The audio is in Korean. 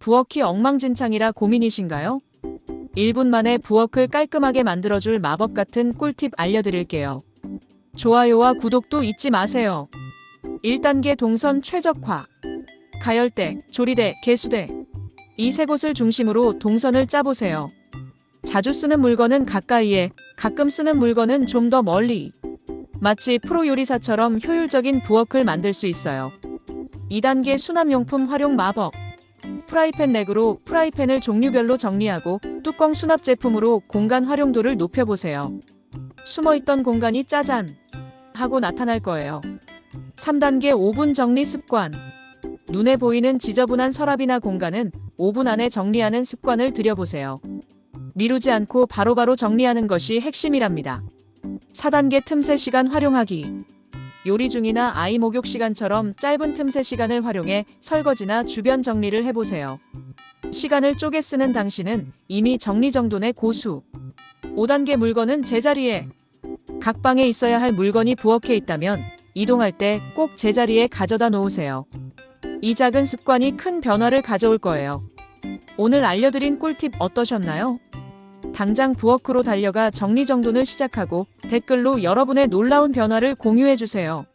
부엌이 엉망진창이라 고민이신가요? 1분 만에 부엌을 깔끔하게 만들어줄 마법 같은 꿀팁 알려드릴게요. 좋아요와 구독도 잊지 마세요. 1단계 동선 최적화. 가열대, 조리대, 개수대. 이 세 곳을 중심으로 동선을 짜보세요. 자주 쓰는 물건은 가까이에, 가끔 쓰는 물건은 좀 더 멀리. 마치 프로 요리사처럼 효율적인 부엌을 만들 수 있어요. 2단계 수납용품 활용 마법. 프라이팬 렉으로 프라이팬을 종류별로 정리하고 뚜껑 수납 제품으로 공간 활용도를 높여보세요. 숨어있던 공간이 짜잔! 하고 나타날 거예요. 3단계 오븐 정리 습관. 눈에 보이는 지저분한 서랍이나 공간은 5분 안에 정리하는 습관을 들여보세요. 미루지 않고 바로바로 정리하는 것이 핵심이랍니다. 4단계 틈새 시간 활용하기. 요리 중이나 아이 목욕 시간처럼 짧은 틈새 시간을 활용해 설거지나 주변 정리를 해보세요. 시간을 쪼개 쓰는 당신은 이미 정리정돈의 고수. 5단계 물건은 제자리에. 각 방에 있어야 할 물건이 부엌에 있다면 이동할 때 꼭 제자리에 가져다 놓으세요. 이 작은 습관이 큰 변화를 가져올 거예요. 오늘 알려드린 꿀팁 어떠셨나요? 당장 부엌으로 달려가 정리정돈을 시작하고 댓글로 여러분의 놀라운 변화를 공유해주세요.